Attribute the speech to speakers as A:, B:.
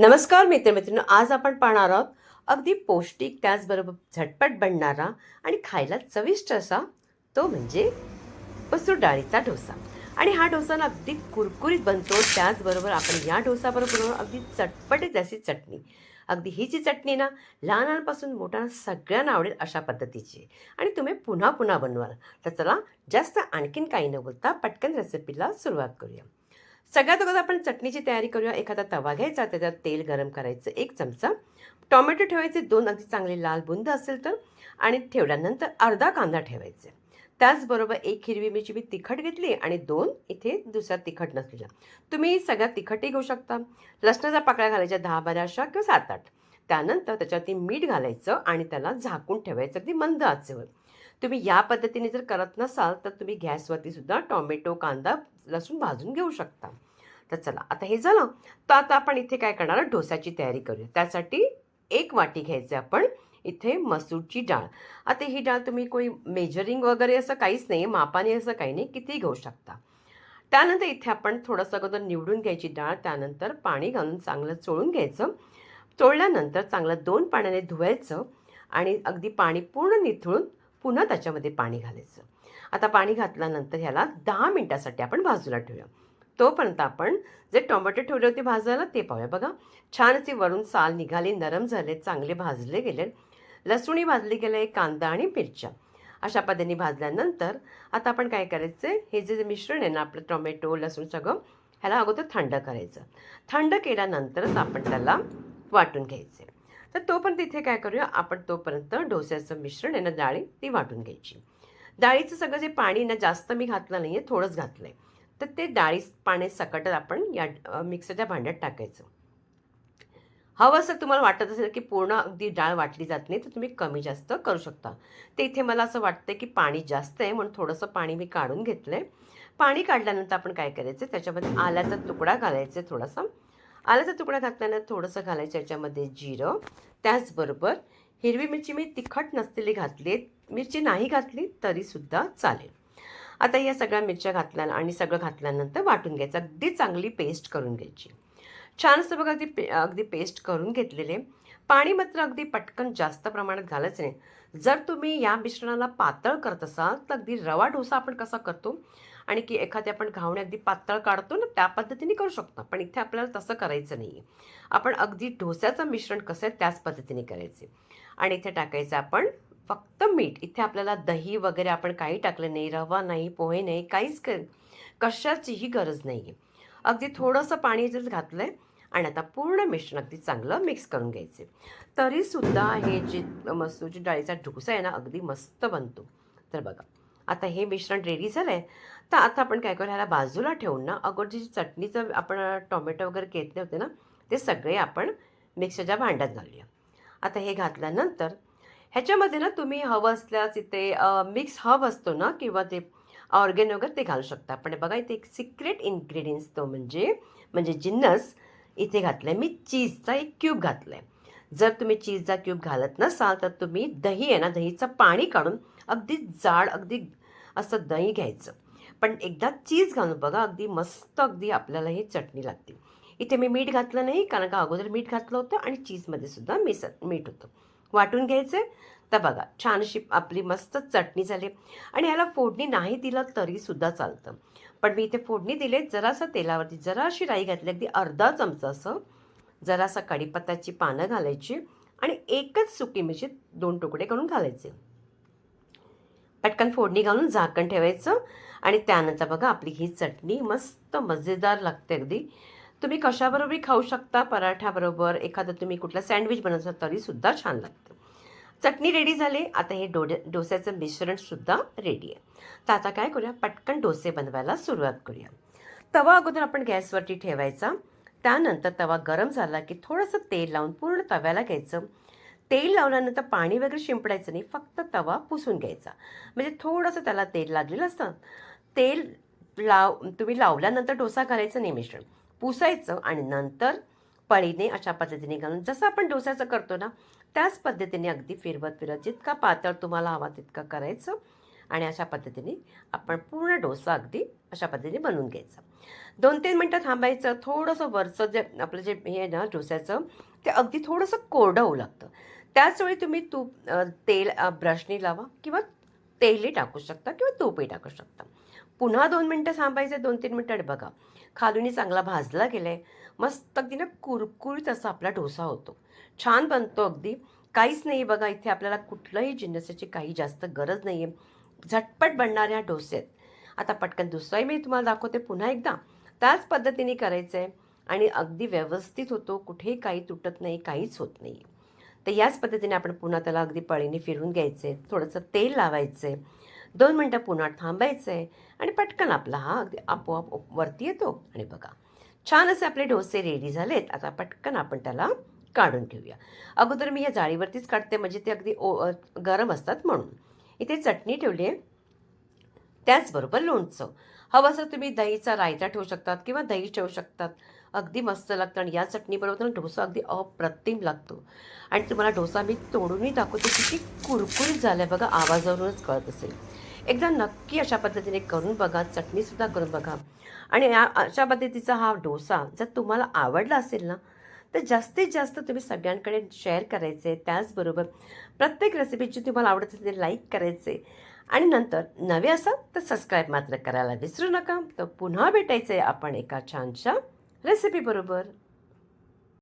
A: नमस्कार मित्रमित्रांनो आज आपण पाहणार आहोत अगदी पौष्टिक त्याचबरोबर झटपट बनणारा आणि खायला चविष्ट असा तो म्हणजे मसूर डाळीचा डोसा. आणि हा डोसा ना अगदी कुरकुरीत बनतो. त्याचबरोबर आपण या डोसाबरोबर बनवू अगदी चटपटीत अशी चटणी. अगदी ही जी चटणी ना लहानांपासून मोठ्यांना सगळ्यांना आवडेल अशा पद्धतीची. आणि तुम्ही पुन्हा पुन्हा बनवाल. तर चला जास्त आणखीन काही न बोलता पटकन रेसिपीला सुरुवात करूया. सगळ्यात अगोदर आपण चटणीची तयारी करूया. एखादा तवा घ्यायचा त्याच्यात तेल गरम करायचं एक चमचा. टोमॅटो ठेवायचे दोन अगदी चांगले लाल बुंद असेल तर आणि ठेवल्यानंतर अर्धा कांदा ठेवायचे. त्याचबरोबर एक हिरवी मिरची मी तिखट घेतली आणि दोन इथे दुसऱ्या तिखट नसलेल्या तुम्ही सगळ्यात तिखटही घेऊ शकता. लसणाच्या पाकळ्या घालायच्या दहा बारा अशा किंवा सात आठ. त्यानंतर त्याच्यावरती मीठ घालायचं आणि त्याला झाकून ठेवायचं अगदी मंद आचेवर. तुम्ही या पद्धतीने जर करत नसाल तर तुम्ही गॅसवरती सुद्धा टॉमॅटो कांदा लसूण भाजून घेऊ शकता. तर चला आता हे झालं. तर आता आपण इथे काय करणार डोसाची तयारी करूया. त्यासाठी एक वाटी घ्यायचे आपण इथे मसूरची डाळ. आता ही डाळ तुम्ही कोणी मेजरिंग वगैरे असं काहीच नाही मापाने असं काही नाही कितीही घेऊ शकता. त्यानंतर इथे आपण थोडंसं अगोदर निवडून घ्यायची डाळ त्यानंतर पाणी घालून चांगलं चोळून घ्यायचं. चोळल्यानंतर चांगलं दोन पाण्याने धुवायचं आणि अगदी पाणी पूर्ण निथळून पुन्हा त्याच्यामध्ये पाणी घालायचं. आता पाणी घातल्यानंतर ह्याला दहा मिनटासाठी आपण भाजूला ठेवूया. तोपर्यंत आपण जे टोमॅटो ठेवले होते भाजायला ते पाहूया. बघा छान असे वरून साल निघाली नरम झाले चांगले भाजले गेले. लसूणही भाजले गेले कांदा आणि मिरच्या. अशा पद्धतीने भाजल्यानंतर आता आपण काय करायचं हे जे जे मिश्रण आहे ना आपलं टोमॅटो लसूण सगळं ह्याला अगोदर थंड करायचं. थंड केल्यानंतरच आपण त्याला वाटून घ्यायचे तर तोपर्यंत इथे काय करूया आपण तोपर्यंत डोस्याचं मिश्रण आहे ना डाळी ती वाटून घ्यायची. डाळीचं सगळं जे पाणी ना जास्त मी घातलं नाही आहे थोडंच घातलं आहे तर ते डाळी पाणी सकट आपण या मिक्सरच्या भांड्यात टाकायचं. हवं असं तुम्हाला वाटत असेल की पूर्ण अगदी डाळ वाटली जात नाही तर तुम्ही कमी जास्त करू शकता. ते इथे मला असं वाटतं की पाणी जास्त आहे म्हणून थोडंसं पाणी मी काढून घेतलं आहे पाणी काढल्यानंतर आपण काय करायचं त्याच्यामध्ये आल्याचा तुकडा घालायचा थोडासा. आल्याचा तुकडा घातल्यानं थोडंसं घालायचं याच्यामध्ये जिरं. त्याचबरोबर हिरवी मिरची मी तिखट नसलेली घातली मिरची नाही घातली तरीसुद्धा चालेल. आता या सगळ्या मिरच्या घातल्या आणि सगळं घातल्यानंतर वाटून घ्यायचं. अगदी चांगली पेस्ट करून घ्यायची. छान असं बघा अगदी पे अगदी पेस्ट करून घेतलेले. पाणी मात्र अगदी पटकन जास्त प्रमाणात घालायचं नाही. जर तुम्ही या मिश्रणाला पातळ करत असाल तर अगदी रवा डोसा आपण कसा करतो? आणि की एखादी आपण घावणे अगदी पातळ काढतो ना त्या पद्धतीने करू शकतो. पण इथे आपल्याला तसं करायचं नाही आपण अगदी ढोस्याचं मिश्रण कसं आहे त्याच पद्धतीने करायचे. आणि इथे टाकायचं आपण फक्त मीठ. इथे आपल्याला दही वगैरे आपण काही टाकलं नाही रवा नाही पोहे नाही काहीच कशाचीही गरज नाही आहे अगदी थोडंसं पाणी जर घातलं आहे आणि आता पूर्ण मिश्रण अगदी चांगलं मिक्स करून घ्यायचे. तरीसुद्धा हे जे मसूरची डाळीचा डोसा आहे ना अगदी मस्त बनतो. तर बघा आता हे मिश्रण रेडी झालं आहे तर आता आपण काय करू ह्याला बाजूला ठेवून ना अगोदर जी चटणीचं आपण टोमॅटो वगैरे घेतले होते ना ते सगळे आपण मिक्सरच्या भांड्यात घालूया. आता हे घातल्यानंतर ह्याच्यामध्ये ना तुम्ही हवं असल्यास इथे मिक्स हब असतो ना किंवा ते ऑर्गेन वगैरे ते घालू शकता. पण बघा इथे एक सिक्रेट इन्ग्रेडियंट्स तो म्हणजे म्हणजे जिन्नस. इथे घातलं आहे मी चीजचा एक क्यूब घातला आहे जर तुम्ही चीजचा क्यूब घालत नसाल तर तुम्ही दही आहे ना दहीचं पाणी काढून अगदी जाड अगदी असं दही घ्यायचं. पण एकदा चीज घालून बघा अगदी मस्त अगदी आपल्याला ही चटणी लागते. इथे मी मीठ घातलं नाही कारण का अगोदर मीठ घातलं होतं आणि चीजमध्ये सुद्धा मिस मीठ होतं. वाटून घ्यायचं तर बघा छानशी आपली मस्त चटणी झाली. आणि ह्याला फोडणी नाही दिलं तरीसुद्धा चालतं. पण मी इथे फोडणी दिले जरासा तेलावरती. जराशी राई घातली अगदी अर्धा चमचा असं. जरासा कढीपत्त्याची पानं घालायची आणि एकच सुकी मिरची दोन तुकडे करून घालायचे. पटकन फोडणी घालून झाकण ठेवायचं आणि त्यानंतर बघा आपली ही चटणी मस्त मजेदार लागते अगदी. तुम्ही कशाबरोबरही खाऊ शकता पराठ्याबरोबर एखादं तुम्ही कुठलं सँडविच बनवता तरीसुद्धा छान लागतं. चटणी रेडी झाली. आता हे डोडे डोस्याचं मिश्रणसुद्धा रेडी आहे. तर आता काय करूया? पटकन डोसे बनवायला सुरुवात करूया. तवा अगोदर आपण गॅसवरती ठेवायचा. त्यानंतर तवा गरम झाला की थोडंसं तेल लावून पूर्ण तव्याला घ्यायचं. तेल लावल्यानंतर पाणी वगैरे शिंपडायचं नाही. फक्त तवा पुसून घ्यायचा. म्हणजे थोडंसं त्याला तेल लागलेलं असतं. तेल लाव तुम्ही लावल्यानंतर डोसा घालायचं नाही मिश्रण. पुसायचं आणि नंतर पळीने अशा पद्धतीने घालून जसं आपण डोस्याचं करतो ना त्याच पद्धतीने अगदी फिरवत फिरत जितका पातळ तुम्हाला हवा तितका करायचं आणि अशा पद्धतीने आपण पूर्ण डोसा अगदी अशा पद्धतीने बनवून घ्यायचा. दोन तीन मिनटं थांबायचं थोडंसं वरचं जे आपलं जे हे ना डोस्याचं ते अगदी थोडंसं कोरडं होऊ लागतं. त्याचवेळी तुम्ही तूप तेल ब्रशने ब्रशनी लावा किंवा तेलही टाकू शकता किंवा तूपही टाकू शकता. पुन्हा दोन मिनटं थांबायचे दोन तीन मिनटं बघा. खालूनी चांगला भाजला गेला आहे मस्त अगदी ना कुरकुरीत असा आपला डोसा होतो. छान बनतो अगदी. काहीच नाही बघा इथे आपल्याला कुठलंही जिन्नसाची काही जास्त गरज नाही आहे झटपट बनणाऱ्या डोसे आहेत. आता पटकन दुसराही मी तुम्हाला दाखवते पुन्हा एकदा. त्याच पद्धतीने करायचं आहे आणि अगदी व्यवस्थित होतो. कुठेही काही तुटत नाही काहीच होत नाही तर याच पद्धतीने आपण पुन्हा त्याला अगदी पळीने फिरून घ्यायचे थोडंसं तेल लावायचं आहे दोन मिनटं पुन्हा थांबायचं आहे आणि पटकन आपला हा अगदी आपोआप वरती येतो. आणि बघा छान असे आपले डोसे रेडी झालेत. आता पटकन आपण त्याला काढून घेऊया. अगोदर मी या जाळीवरतीच काढते म्हणजे ते अगदी ओ गरम असतात म्हणून. इथे चटणी ठेवली आहे. त्याचबरोबर लोणचं. हवं असं तुम्ही दहीचा रायता ठेवू शकतात किंवा दही ठेवू शकतात. अगदी मस्त लागतं आणि या चटणीबरोबर ना डोसा अगदी अप्रतिम लागतो. आणि तुम्हाला डोसा मी तोडूनही दाखवते किती कुरकुरीत झाला आहे बघा आवाजावरूनच कळत असेल. एकदा नक्की अशा पद्धतीने करून बघा चटणीसुद्धा करून बघा. आणि या अशा पद्धतीचा हा डोसा जर तुम्हाला आवडला असेल ना तर जास्तीत जास्त तुम्ही सगळ्यांकडे शेअर करायचे. त्याचबरोबर प्रत्येक रेसिपीची तुम्हाला आवडत असेल ते लाईक करायचे. आणि नंतर नवे असाल तर सबस्क्राईब मात्र करायला विसरू नका. तर पुन्हा भेटायचं आहे आपण एका छानशा रेसिपीबरोबर